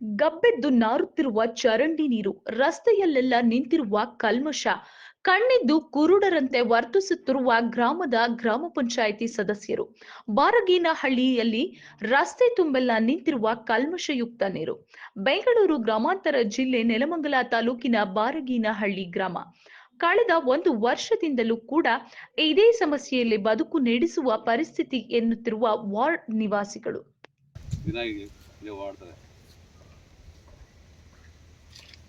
ಗಬ್ಬೆದ್ದು ನಾರುತ್ತಿರುವ ಚರಂಡಿ ನೀರು, ರಸ್ತೆಯಲ್ಲೆಲ್ಲ ನಿಂತಿರುವ ಕಲ್ಮಶ, ಕಣ್ಣಿದ್ದು ಕುರುಡರಂತೆ ವರ್ತಿಸುತ್ತಿರುವ ಗ್ರಾಮದ ಗ್ರಾಮ ಪಂಚಾಯಿತಿ ಸದಸ್ಯರು. ಬಾರಗೀನಹಳ್ಳಿಯಲ್ಲಿ ರಸ್ತೆ ತುಂಬೆಲ್ಲ ನಿಂತಿರುವ ಕಲ್ಮಶಯುಕ್ತ ನೀರು. ಬೆಂಗಳೂರು ಗ್ರಾಮಾಂತರ ಜಿಲ್ಲೆ ನೆಲಮಂಗಲ ತಾಲೂಕಿನ ಬಾರಗೀನಹಳ್ಳಿ ಗ್ರಾಮ. ಕಳೆದ ಒಂದು ವರ್ಷದಿಂದಲೂ ಕೂಡ ಇದೇ ಸಮಸ್ಯೆಯಲ್ಲಿ ಬದುಕು ನಡೆಸುವ ಪರಿಸ್ಥಿತಿ ಎನ್ನುತ್ತಿರುವ ವಾರ್ಡ್ ನಿವಾಸಿಗಳು.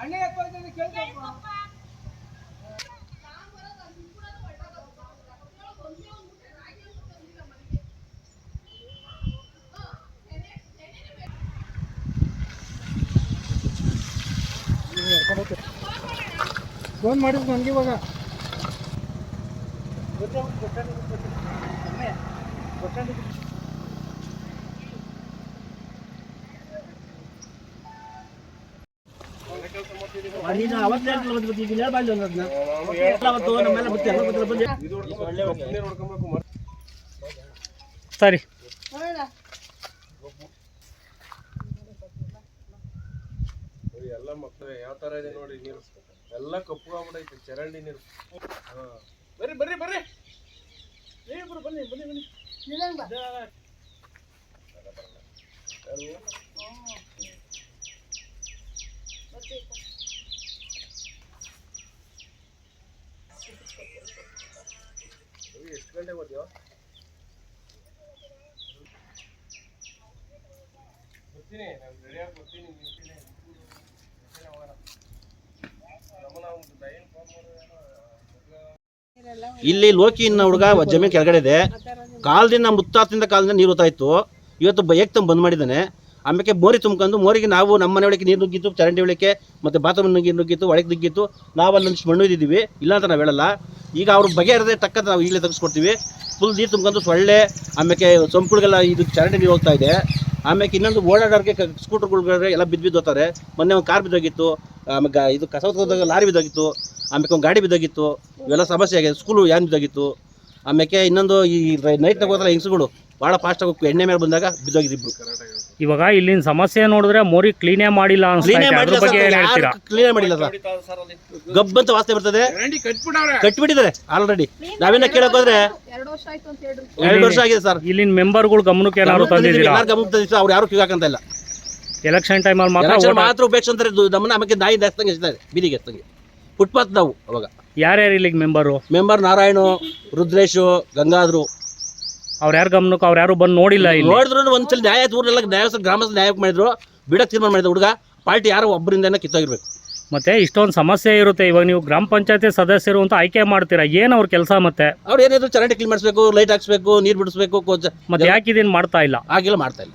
ಅದು ಹಿಡ್ಕೊ ಫೋನ್ ಮಾಡಿದ್ರು ನನಗೆ ಇವಾಗ. ನೀನು ಅವತ್ತೇ ಈಗ. ಎಲ್ಲ ಅವತ್ತು ನಮ್ಮೆಲ್ಲ ಮತ್ತೆ ಎಲ್ಲ ಗೊತ್ತಿಲ್ಲ ಬಂದೆ. ಸರಿ ಎಲ್ಲ ಮಕ್ಕಳು ಯಾವ ತರ ಇದೆ ನೋಡಿ ನೀರು ಎಲ್ಲ ಕಪ್ಪು ಚರಂಡಿ ನೀರು ಹಾ ಬರ್ರಿ ಬರ್ರಿ ಬರ್ರಿ ಬನ್ನಿ ಬನ್ನಿ ಬನ್ನಿ ಎಷ್ಟು ಗಂಟೆಗೆ ಬರ್ತೀವ ಇಲ್ಲಿ ಲೋಕಿ ಇನ್ನ ಹುಡುಗ ಜಮೀನ್ ಕೆಳಗಡೆ ಇದೆ. ಕಾಲದಿಂದ ಮುತ್ತಾತಿಂದ ಕಾಲದಿಂದ ನೀರು ಇತ್ತು. ಇವತ್ತು ಬೈಕ್ ತುಂಬ ಬಂದ್ ಮಾಡಿದ್ದಾನೆ. ಆಮೇಲೆ ಮೋರಿ ತುಂಬ್ಕೊಂಡು, ಮೋರಿಗೆ ನಾವು ನಮ್ಮ ಮನೆ ಒಳಗೆ ನೀರು ನುಗ್ಗಿತ್ತು, ಚರಂಡಿ ಒಳಗೆ, ಮತ್ತೆ ಬಾತ್ರೂಮ್ ನುಗ್ಗಿ ನುಗ್ಗಿತ್ತು, ಒಳಗೆ ನುಗ್ಗಿತ್ತು. ನಾವು ಅಲ್ಲಿ ಒಂದಿಷ್ಟು ಮಣ್ಣು ಇದ್ದಿದ್ದೀವಿ. ಇಲ್ಲ ಅಂತ ನಾವು ಹೇಳಲ್ಲ. ಈಗ ಅವ್ರು ಬಗೆಹರದೆ ತಕ್ಕಂತ ನಾವು ಈಗಲೇ ತೆಗೆಸ್ಕೊಡ್ತೀವಿ. ಫುಲ್ ನೀರು ತುಂಬ್ಕೊಂಡು ಸೊಳ್ಳೆ, ಆಮೇಲೆ ಸೊಂಪುಗಳಿಗೆಲ್ಲ ಇದು ಚರಂಡಿ ನೀರು ಹೋಗ್ತಾ ಇದೆ. ಆಮೇಲೆ ಇನ್ನೊಂದು ಓಡಾಡೋರಿಗೆ ಸ್ಕೂಟರ್ಗಳಿಗೆ ಎಲ್ಲ ಬಿದ್ದು ಬಿದ್ದು ಹೋಗ್ತಾರೆ. ಮೊನ್ನೆ ಒಂದು ಕಾರ್ ಬಿದ್ದೋಗಿತ್ತು ಆಮೇಲೆ ಇದು ಕಸ ಹೋದಾಗ ಲಾರಿ ಬಿದ್ದೋಗಿತ್ತು ಆಮೇಲೆ ಒಂದು ಗಾಡಿ ಬಿದ್ದೋಗಿತ್ತು, ಇವೆಲ್ಲ ಸಮಸ್ಯೆ ಆಗಿದೆ. ಸ್ಕೂಲು ಯಾನ್ ಬಿದ್ದೋಗಿತ್ತು? ಆಮೇಲೆ ಇನ್ನೊಂದು ಈ ನೈಟ್ನಾಗ ಹೋದ್ರೆ ಹೆಂಗಸುಗಳು ಭಾಳ ಫಾಸ್ಟಾಗಿ ಎಣ್ಣೆ ಮೇಲೆ ಬಂದಾಗ ಬಿದ್ದೋಗಿದ್ದು ಇವಾಗ ಇಲ್ಲಿನ ಸಮಸ್ಯೆ ನೋಡಿದ್ರೆ ಮೋರಿ ಕ್ಲೀನೇ ಮಾಡಿಲ್ಲ ಕ್ಲೀನೇ ಅನ್ಸ್ತಾ ಅದ್ರ ಬಗ್ಗೆ ಏನ್ ಹೇಳ್ತೀರಾ? ಕ್ಲೀನೇ ಮಾಡಿಲ್ಲ ಸರ್. ಗಬ್ಬಂತ ವಾಸನೆ ಬರ್ತದೆ. ಕಟ್ಬಿಟ್ಟಿದ್ದಾರೆ ಆಲ್ರೆಡಿ ನಾವೇನ ಕೇಳಕ್ ಹೋದ್ರೆ ಎರಡು ವರ್ಷ ಆಗಿದೆ ಸರ್. ಇಲ್ಲಿನ ಮೆಂಬರ್ಗಳು ಗಮನಕ್ಕೆ ಏನಾದ್ರು ತಂದಿದ್ದೀರಾ? ಯಾರು ಗಮನ ತಂದಿದ್ರು ಅವ್ರು ಯಾರು ಕ್ಯೂ ಇಲ್ಲ. ಎಲೆಕ್ಷನ್ ಟೈಮಲ್ಲಿ ಮಾತ್ರ ಎಲೆಕ್ಷನ್ vote ಮಾತ್ರ ಉಪೇಕ್ಷ ಅಂತಾರೆ ಇದು ನಮ್ಮನ್ನ ಆಮೇಲೆ ನಾಯಿ ಎಸ್ತಂಗೆ ಎಸ್ತಾರೆ ಬೀದಿಗೆ ಎಸ್ತಂಗೆ ಫುಟ್ಪಾತ್ ನಾವು ಅವಾಗ. ಯಾರ್ಯಾರು ಇಲ್ಲಿಗೆ ಮೆಂಬರು ಮೆಂಬರ್ ನಾರಾಯಣು ರುದ್ರೇಶು ಗಂಗಾಧರು. ಅವ್ರ ಯಾರ ಗಮನಕ್ಕೆ ಅವ್ರು ಯಾರು ಬಂದು ನೋಡಿಲ್ಲ ಇಲ್ಲಿ. ನೋಡಿದ್ರು ಒಂದ್ಸಲ ನ್ಯಾಯ ಊರೆಲ್ಲ ನ್ಯಾಯ ಗ್ರಾಮಸ್ಥರು ನ್ಯಾಯ ಮಾಡಿದ್ರು ಬಿಡಕ್ಕೆ ತೀರ್ಮಾನ ಮಾಡಿದ ಹುಡುಗ ಪಾರ್ಟಿ ಯಾರೋ ಒಬ್ಬರಿಂದ ಕಿತ್ತೋಗಿರ್ಬೇಕು. ಮತ್ತೆ ಇಷ್ಟೊಂದು ಸಮಸ್ಯೆ ಇರುತ್ತೆ ಇವಾಗ ನೀವು ಗ್ರಾಮ ಪಂಚಾಯತಿ ಸದಸ್ಯರು ಅಂತ ಆಯ್ಕೆ ಮಾಡ್ತೀರಾ? ಏನು ಅವ್ರ ಕೆಲಸ ಮತ್ತೆ? ಅವ್ರು ಏನಾದ್ರು ಚರಂಡಿ ಕ್ಲೀನ್ ಮಾಡಿಸ್ಬೇಕು ಲೈಟ್ ಹಾಕ್ಸ್ಬೇಕು ನೀರು ಬಿಡಿಸ್ಬೇಕು ಮತ್ತೆ ಯಾಕೆ ಇದನ್ನ ಮಾಡ್ತಾ ಇಲ್ಲ? ಹಾಗೆಲ್ಲ ಮಾಡ್ತಾ ಇಲ್ಲ.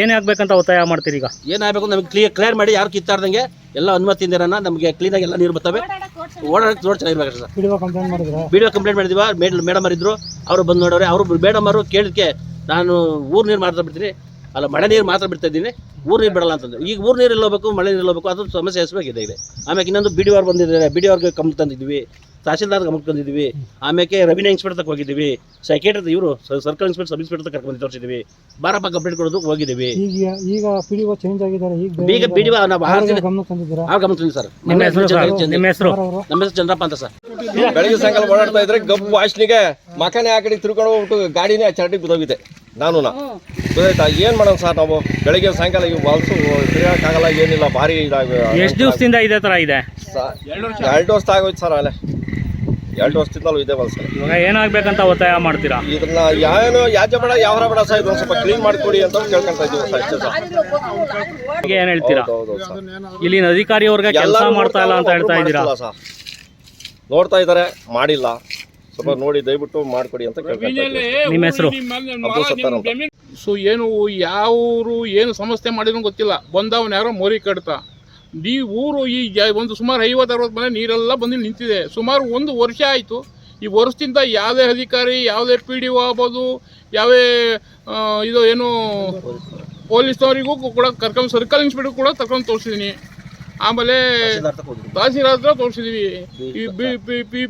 ಏನೇ ಆಗ್ಬೇಕಂತ ಒತ್ತಾಯ ಮಾಡ್ತೀರಿ ಈಗ? ಏನಾಗಬೇಕು ನಮಗೆ ಕ್ಲಿಯರ್ ಕ್ಲಿಯರ್ ಮಾಡಿ ಯಾರು ಕಿತ್ತಾಡ್ದಂಗೆ ಎಲ್ಲ ಅನುಮತಿ ಅನುಮತಿಯಿಂದಿರನ ನಮಗೆ ಕ್ಲೀನಾಗಿ ಎಲ್ಲ ನೀರು ಬರ್ತವೆ. ಓಡಾಡಕ್ಕೆ ರೋಡ್ ಚೆನ್ನಾಗಿರ್ಬೇಕು ಸರ್. ವಿಡಿಯೋ ಕಂಪ್ಲೇಂಟ್ ಮಾಡಿದ್ರೆ? ವಿಡಿಯೋ ಕಂಪ್ಲೇಂಟ್ ಮಾಡಿದೀವ. ಮೇಡ್ ಮೇಡಮ್ ಅವರಿದ್ರು. ಅವರು ಬಂದು ನೋಡೋರೆ. ಅವರು ಮೇಡಮ್ ಅವರು ಕೇಳಿದ್ಕೆ ನಾನು ಊರು ನೀರು ಮಾತ್ರ ಬಿಡ್ತೀನಿ. ಅಲ್ಲ ಮಳೆ ನೀರು ಮಾತ್ರ ಬಿಡ್ತಾ ಇದ್ದೀನಿ. ಊರು ನೀರು ಬಿಡಲ್ಲ ಅಂತಂದ್ರೆ. ಈಗ ಊರು ನೀರು ಇಲ್ಲೋಬೇಕು ಮಳೆ ನೀರು ಇಲ್ಲೋಬೇಕು ಅದು ಸಮಸ್ಯೆ ಹೆಸರು ಇದೆ ಆಮೇಲೆ ಇನ್ನೊಂದು ಬಿ ಡಿ ಆರ್ ಬಂದಿದ್ದಾರೆ. ಬಿ ಡಿ ಆರ್ಗೆ ಕಂಪ್ ತಂದಿದ್ವಿ. ತಹಸೀಲ್ದಾರ್ ಗಮನಕ್ಕೆ ತಂದಿದ್ದೀವಿ. ಆಮೇಲೆ ರೆವಿನ್ಯೂ ಇನ್ಸ್ಪೆಕ್ಟರ್ ತಕ್ಕ ಹೋಗಿದ್ದೀವಿ. ಸೈಕೇಟ್ರಿ ಇವರು ಸರ್ಕಲ್ ಇನ್ಸ್ಪೆಕ್ಟರ್ ಸಬ್ ಇನ್ಸ್ಪೆಕ್ಟರ್ ಕರ್ಕೊಂಡು ಬಂದು ತೋರಿಸಿದ್ವಿ ಬಾರಪ್ಪ ಕಂಪ್ಲೇಂಟ್ ಕೊಡೋದಕ್ಕೆ ಹೋಗಿದ್ದೀವಿ. ಈಗ ಈಗ ಪಿ ಡಿ ಚೇಂಜ್ ಆಗಿದ್ದಾರೆ. ಈಗ ಬಿ ಡಿ ನಾವು ಆರು ಜನ ಗಮನ ತಂದಿದ್ದೀರಾ? ಆ ಗಮನ ತಂದಿದ್ದೀವಿ ಸರ್. ನಿಮ್ಮ ಹೆಸರು ನಿಮ್ಮ ಹೆಸರು? ನಮ್ಮ ಹೆಸರು ಚಂದ್ರಪ್ಪ ಅಂತ ಸರ್. ಬೆಳಗ್ಗೆ ಸಾಯಂಕಾಲ ಓಡಾಡ್ತಾ ಇದ್ರೆ ಗಬ್ಬು ವಾಸನಿಗೆ ಮಕನೇ ಆ ಕಡೆ ತಿರ್ಕೊಂಡು ಹೋಗ್ಬಿಟ್ಟು ಗಾಡಿನೇ ಆ ಚರಟಿಗೆ ಬಿದ್ದೋಗಿದೆ. ನಾನು ಗೊತ್ತಾಯ್ತಾ? ಏನ್ ಮಾಡೋಣ ಸರ್ ನಾವು? ಬೆಳಗ್ಗೆ ಸಾಯಂಕಾಲ ಈಗ ಬಾಲ್ಸು ತಿರ್ಗಾಕಾಗಲ್ಲ ಏನಿಲ್ಲ ಭಾರಿ ಇದಾಗ ಎಷ್ಟು ದಿವಸದಿಂದ ಇದೇ ತರ ಇದೆ? ಎರಡು ವರ್ಷ ಆಗೋಯ್ತು ಸರ್ ಅಲ್ಲೇ ಎರಡು ವರ್ಷದಿಂದಲೂ ಇದೆ ಸರ್ ಇವಾಗ ಏನಾಗ್ಬೇಕಂತ ಒತ್ತಾಯ ಮಾಡ್ತೀರಾ? ಇದನ್ನ ಯಾಜೇ ಯಾಜ್ಯ ಬೇಡ ಯಾವ ಬೇಡ ಸರ್ ಇದೊಂದು ಸ್ವಲ್ಪ ಕ್ಲೀನ್ ಮಾಡಿಕೊಡಿ ಅಂತ ಕೇಳ್ಕೊಂತ ಇದೀವಿ ಸರ್ ಅಷ್ಟೇ ಸರ್ ಬಗ್ಗೆ ಏನ್ ಹೇಳ್ತೀರಾ? ಹೌದು ಹೌದು ಸರ್. ಇಲ್ಲಿನ ಅಧಿಕಾರಿ ಅವ್ರಿಗೆ ಕೆಲಸ ಮಾಡ್ತಾ ಇಲ್ಲ ಅಂತ ಹೇಳ್ತಾ ಇದ್ದೀರಾ? ಸರ್. ನೋಡ್ತಾ ಇದ್ದಾರೆ ಮಾಡಿಲ್ಲ. ಸ್ವಲ್ಪ ನೋಡಿ ದಯವಿಟ್ಟು ಮಾಡಿಕೊಡಿ ಅಂತ ಕೇಳ್ಕೊಳ್ತಾ ನಿಮ್ಮ ಹೆಸರು? ಅಬ್ದುಲ್ ಸತ್ತಾರ್ ಅಂತ ಸೊ ಏನು ಯಾವರು ಏನು ಸಮಸ್ಯೆ ಮಾಡಿದ್ರು ಗೊತ್ತಿಲ್ಲ. ಬಂದವನ್ ಯಾರೋ ಮೋರಿ ಕಡ್ತಾ ಈ ಊರು ಈ ಒಂದು ಸುಮಾರು ಐವತ್ತು ಅರವತ್ತು ಮನೆ ನೀರೆಲ್ಲ ಬಂದು ನಿಂತಿದೆ. ಸುಮಾರು ಒಂದು ವರ್ಷ ಆಯಿತು. ಈ ವರ್ಷದಿಂದ ಯಾವುದೇ ಅಧಿಕಾರಿ ಯಾವುದೇ ಪಿ ಡಿ ಒ ಆಗ್ಬೋದು ಯಾವೇ ಇದು ಏನು ಪೊಲೀಸ್ನವರಿಗೂ ಕೂಡ ಕರ್ಕೊಂಡು ಸರ್ಕಲ್ ಇನ್ಸ್ಪೆಕ್ಟರ್ ಕೂಡ ತಗೊಂಡು ತೋರಿಸಿದ್ದೀನಿ ಆಮೇಲೆ ತಹಸೀಲ್ದಾರ್ ಹತ್ರ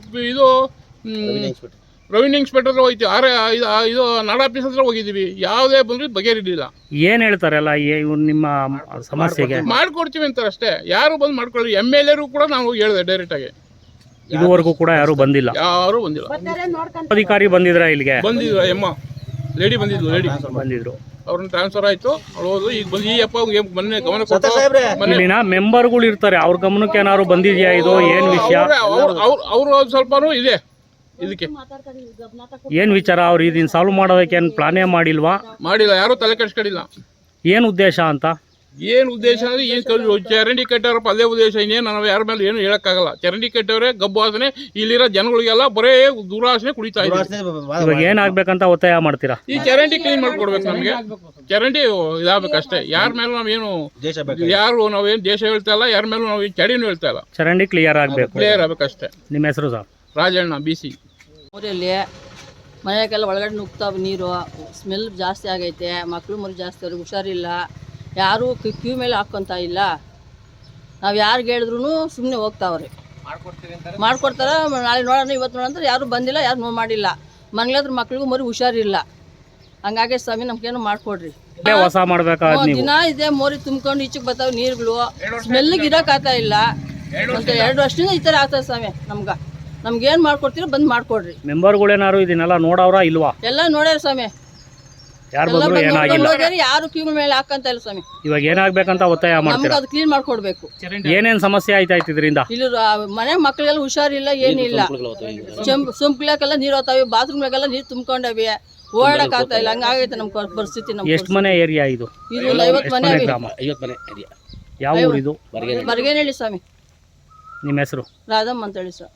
ಬಿ- ಇದು ರೆವಿನ್ಯೂ ಇನ್ಸ್ಪೆಕ್ಟರ್ ಹೋಯ್ತು. ಆರ್ ಇದು ಇದು ನಾಡ ಆಫೀಸ್ ಹತ್ರ ಹೋಗಿದ್ದೀವಿ. ಯಾವುದೇ ಬಂದ್ರೆ ಬಗೆಹರಿಲಿಲ್ಲ. ಏನ್ ಹೇಳ್ತಾರಲ್ಲ ಇವ್ರು ನಿಮ್ಮ ಸಮಸ್ಯೆಗೆ? ಮಾಡ್ಕೊಡ್ತೀವಿ ಅಂತಾರೆ ಅಷ್ಟೇ. ಯಾರು ಬಂದು ಮಾಡ್ಕೊಳ್ಳಿ. ಎಂ ಎಲ್ ಎರು ಕೂಡ ನಾವು ಹೇಳಿದೆ ಡೈರೆಕ್ಟಾಗಿ ಇದುವರೆಗೂ ಕೂಡ ಯಾರು ಬಂದಿಲ್ಲ. ಯಾರು ಬಂದಿಲ್ಲ. ಅಧಿಕಾರಿ ಬಂದಿದ್ರ ಇಲ್ಲಿಗೆ? ಬಂದಿದ್ರು ಎಮ್ಮ. ಲೇಡಿ ಬಂದಿದ್ರು ಲೇಡಿ ಬಂದಿದ್ರು. ಅವ್ರನ್ನ ಟ್ರಾನ್ಸ್ಫರ್ ಆಯ್ತು. ಹೋದ್ರು ಈಗ ಬಂದು ಈ ಅಪ್ಪ ಅವ್ರಿಗೆ ಮೊನ್ನೆ ಗಮನ ಕೊಟ್ಟು ಮೊನ್ನೆ ಇಲ್ಲಿನ ಮೆಂಬರ್ಗಳು ಇರ್ತಾರೆ. ಅವ್ರ ಗಮನಕ್ಕೆ ಏನಾದ್ರು ಬಂದಿದ್ಯಾ ಇದು? ಏನ್ ವಿಷಯ? ಅವರು ಸ್ವಲ್ಪನೂ ಇದೆ. ಇದಕ್ಕೆ ಏನ್ ವಿಚಾರ ಅವ್ರು ಇದನ್ನ ಸಾಲ್ವ್ ಮಾಡೋದಕ್ಕೆ ಏನ್ ಪ್ಲಾನೇ ಮಾಡಿಲ್ವಾ? ಮಾಡಿಲ್ಲ ಯಾರು ತಲೆ ಕೆಡಿಸ್ಕೊಂಡಿಲ್ಲ. ಏನ್ ಉದ್ದೇಶ ಅಂತ? ಏನು ಉದ್ದೇಶ ಅಂದ್ರೆ ಏನು ಕಲ್ ಚರಂಡಿ ಕಟ್ಟವ್ರಪ್ಪ ಅದೇ ಉದ್ದೇಶ. ಇನ್ನೇನು ನಾವು ಯಾರ ಮೇಲೆ ಏನು ಹೇಳಕ್ಕಾಗಲ್ಲ. ಚರಂಡಿ ಕಟ್ಟವ್ರೆ ಗಬ್ಬು ವಾಸನೆ ಇಲ್ಲಿರೋ ಜನಗಳಿಗೆಲ್ಲ ಬರೇ ದುರಾಸನೆ ಕುಡಿತಾ ಇವಾಗ ಏನಾಗ್ಬೇಕಂತ ಒತ್ತಾಯ ಮಾಡ್ತೀರಾ? ಈ ಚರಂಡಿ ಕ್ಲೀನ್ ಮಾಡ್ಕೊಡ್ಬೇಕು ನಮಗೆ. ಚರಂಡಿ ಇದಾಗಬೇಕು ಅಷ್ಟೇ ಯಾರ ಮೇಲೂ ನಾವೇನು ಏನು ಬೇಕು ಯಾರು ನಾವೇನು ದೇಶ ಹೇಳ್ತಾ ಇಲ್ಲ ಯಾರ ಮೇಲೂ ನಾವು ಚಡಿನೂ ಹೇಳ್ತಾ ಇಲ್ಲ. ಚರಂಡಿ ಕ್ಲಿಯರ್ ಆಗ್ಬೇಕು. ಕ್ಲಿಯರ್ ಆಗ್ಬೇಕಷ್ಟೇ. ನಿಮ್ಮ ಹೆಸರು ಸರ್? ರಾಜಣ್ಣ ಬಿ ಸಿ ಊರಲ್ಲಿ ಮನೆಗೆಲ್ಲ ಒಳಗಡೆ ನುಗ್ತಾವ ನೀರು ಸ್ಮೆಲ್ ಜಾಸ್ತಿ ಆಗೈತೆ ಮಕ್ಕಳು ಮರಿ ಜಾಸ್ತಿ ಅವ್ರಿಗೆ ಹುಷಾರಿಲ್ಲ ಯಾರು ಕ್ಯೂ ಮೇಲೆ ಹಾಕೊಂತ ಇಲ್ಲ. ನಾವು ಯಾರಿಗೆ ಹೇಳಿದ್ರು ಸುಮ್ಮನೆ ಹೋಗ್ತಾವ್ರಿ ಮಾಡ್ಕೊಡ್ತಾರ ನಾಳೆ ನೋಡೋಣ ಇವತ್ತು ನೋಡೋಣ ಯಾರು ಯಾರೂ ಬಂದಿಲ್ಲ ಯಾರು ನೋ ಮಾಡಿಲ್ಲ. ಮನೆಗಳತ್ರ ಮಕ್ಳಿಗೂ ಮರಿ ಹುಷಾರಿಲ್ಲ. ಹಂಗಾಗಿ ಸ್ವಾಮಿ ನಮ್ಗೇನು ಮಾಡ್ಕೊಡ್ರಿ. ಹೊಸ ಮಾಡ್ಬೇಕಾದ್ ದಿನ ಇದೆ ಮೋರಿ ತುಂಬ್ಕೊಂಡು ಈಚೆಗೆ ಬರ್ತಾವೆ ನೀರುಗಳು. ಸ್ಮೆಲ್ಗೆ ಇರೋಕ್ಕಾಗ್ತಾ ಇಲ್ಲ. ಮತ್ತೆ ಎರಡು ವರ್ಷದಿಂದ ಈ ಥರ ಆಗ್ತದೆ ಸ್ವಾಮಿ ನಮ್ಗೆ. ನಮ್ಗೇನು ಮಾಡ್ಕೊಡ್ತೀರೋ ಬಂದು ಮಾಡ್ಕೊಡ್ರಿ. ಮೆಂಬರ್ಗಳೇನಾರು ಇದನ್ನೆಲ್ಲ ನೋಡವ್ರ ಇಲ್ವಾ? ಎಲ್ಲ ನೋಡ್ಯಾರ ಸ್ವಾಮಿ. ಯಾರು ಎಲ್ಲ ಬಂದ್ರು ಏನಾಗಿಲ್ಲ. ಹೋಗ್ಯಾರ ಯಾರು ಕ್ಯೂ ಮೇಲೆ ಹಾಕಂತ ಇಲ್ಲ ಸ್ವಾಮಿ. ಇವಾಗ ಏನಾಗ್ಬೇಕಂತ ಒತ್ತಾಯ ನಮ್ಗೆ ಮಾಡ್ತೀರಾ ಅದು ಕ್ಲೀನ್ ಮಾಡ್ಕೊಡ್ಬೇಕು. ಏನೇನ್ ಸಮಸ್ಯೆ ಆಯ್ತಾ ಇದರಿಂದ? ಇಲ್ಲಿ ಮನೆ ಮಕ್ಕಳೆಲ್ಲ ಹುಷಾರಿಲ್ಲ ಏನಿಲ್ಲ. ಸುಂಪ್ಲಾಕೆಲ್ಲ ಸೊಂಪ್ಲಾಕೆಲ್ಲ ನೀರು ಹೋಗ್ತಾವೆ ಬಾತ್ರೂಮ್ಗೆಲ್ಲ ನೀರು ತುಂಬ್ಕೊಂಡವೆ. ಓಡಾಡಕ್ ಆಗ್ತಾ ಇಲ್ಲ ಹಂಗಾಗೈತೆ ನಮ್ಮ ಪರಿಸ್ಥಿತಿ ಎಷ್ಟು ಎಷ್ಟ್ ಮನೆ ಏರಿಯಾ ಇದು? ಇದು ಐವತ್ತು ಮನೆ ಅವೆ ಗ್ರಾಮ. ಐವತ್ತು ಮನೆ ಏರಿಯಾ. ಯಾವ ಊರಿದು? ಬರ್ಗೇನಹಳ್ಳಿ. ಸ್ವಾಮಿ. ನಿಮ್ಮ ಹೆಸರು? ರಾಧಮ್ಮ ಅಂತ ಹೇಳಿ ಸರ್.